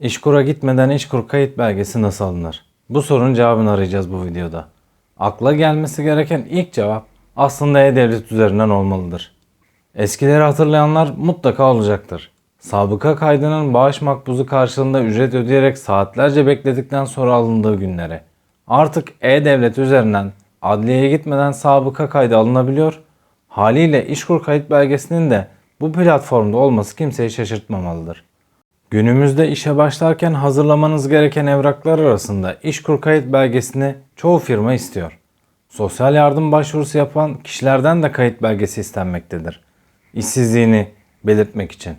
İşkur'a gitmeden İşkur kayıt belgesi nasıl alınır? Bu sorunun cevabını arayacağız bu videoda. Akla gelmesi gereken ilk cevap aslında E-Devlet üzerinden olmalıdır. Eskileri hatırlayanlar mutlaka olacaktır. Sabıka kaydının bağış makbuzu karşılığında ücret ödeyerek saatlerce bekledikten sonra alındığı günlere. Artık E-Devlet üzerinden adliyeye gitmeden sabıka kaydı alınabiliyor. Haliyle İşkur kayıt belgesinin de bu platformda olması kimseyi şaşırtmamalıdır. Günümüzde işe başlarken hazırlamanız gereken evraklar arasında İşkur kayıt belgesini çoğu firma istiyor. Sosyal yardım başvurusu yapan kişilerden de kayıt belgesi istenmektedir. İşsizliğini belirtmek için.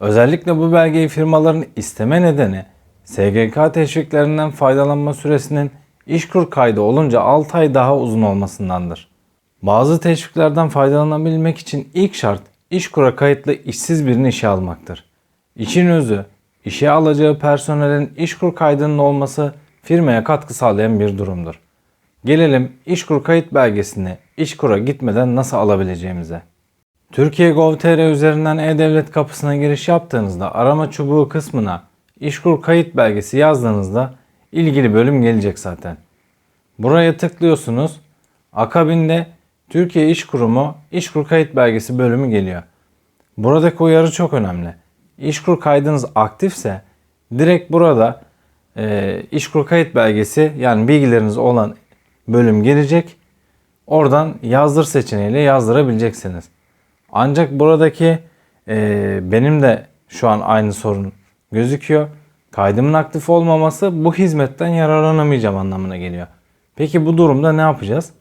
Özellikle bu belgeyi firmaların isteme nedeni SGK teşviklerinden faydalanma süresinin İşkur kaydı olunca 6 ay daha uzun olmasındandır. Bazı teşviklerden faydalanabilmek için ilk şart İşkur'a kayıtlı işsiz birini işe almaktır. İşin özü, işe alacağı personelin İşkur kaydının olması firmaya katkı sağlayan bir durumdur. Gelelim İşkur kayıt belgesini İşkur'a gitmeden nasıl alabileceğimize. Türkiye Gov.tr üzerinden E-Devlet kapısına giriş yaptığınızda arama çubuğu kısmına İşkur kayıt belgesi yazdığınızda ilgili bölüm gelecek zaten. Buraya tıklıyorsunuz. Akabinde Türkiye İş Kurumu İşkur kayıt belgesi bölümü geliyor. Buradaki uyarı çok önemli. İşkur kaydınız aktifse direkt burada e, İşkur kayıt belgesi yani bilgileriniz olan bölüm gelecek. Oradan yazdır seçeneğiyle yazdırabileceksiniz. Ancak buradaki e, benim de şu an aynı sorun gözüküyor. Kaydımın aktif olmaması bu hizmetten yararlanamayacağım anlamına geliyor. Peki bu durumda ne yapacağız?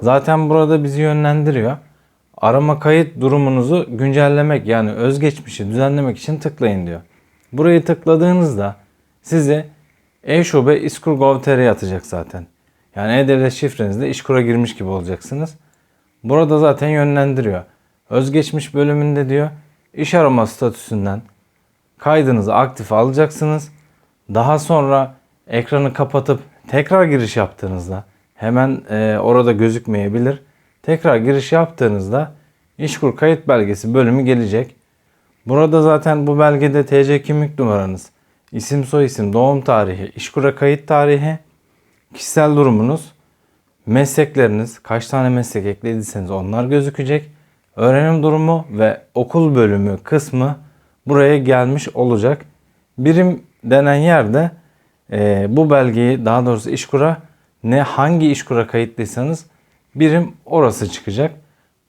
Zaten burada bizi yönlendiriyor. Arama kayıt durumunuzu güncellemek yani özgeçmişi düzenlemek için tıklayın diyor. Burayı tıkladığınızda sizi e-şube İşkur Gov.tr'ye atacak zaten. Yani e-devlet şifrenizle İşkur'a girmiş gibi olacaksınız. Burada zaten yönlendiriyor. Özgeçmiş bölümünde diyor iş arama statüsünden kaydınızı aktif alacaksınız. Daha sonra ekranı kapatıp tekrar giriş yaptığınızda hemen e, orada gözükmeyebilir. Tekrar giriş yaptığınızda İşkur kayıt belgesi bölümü gelecek. Burada zaten bu belgede TC kimlik numaranız, isim soyisim, doğum tarihi, İşkur'a kayıt tarihi, kişisel durumunuz, meslekleriniz, kaç tane meslek eklediyseniz onlar gözükecek. Öğrenim durumu ve okul bölümü kısmı buraya gelmiş olacak. Birim denen yerde e, bu belgeyi daha doğrusu İşkur'a ne hangi İşkur'a kayıtlıysanız birim orası çıkacak.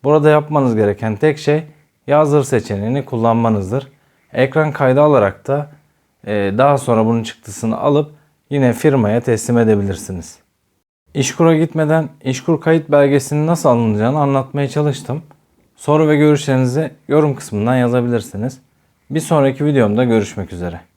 Burada yapmanız gereken tek şey yazdır seçeneğini kullanmanızdır. Ekran kaydı alarak da e, daha sonra bunun çıktısını alıp yine firmaya teslim edebilirsiniz. İşkur'a gitmeden İşkur kayıt belgesinin nasıl alınacağını anlatmaya çalıştım. Soru ve görüşlerinizi yorum kısmından yazabilirsiniz. Bir sonraki videomda görüşmek üzere.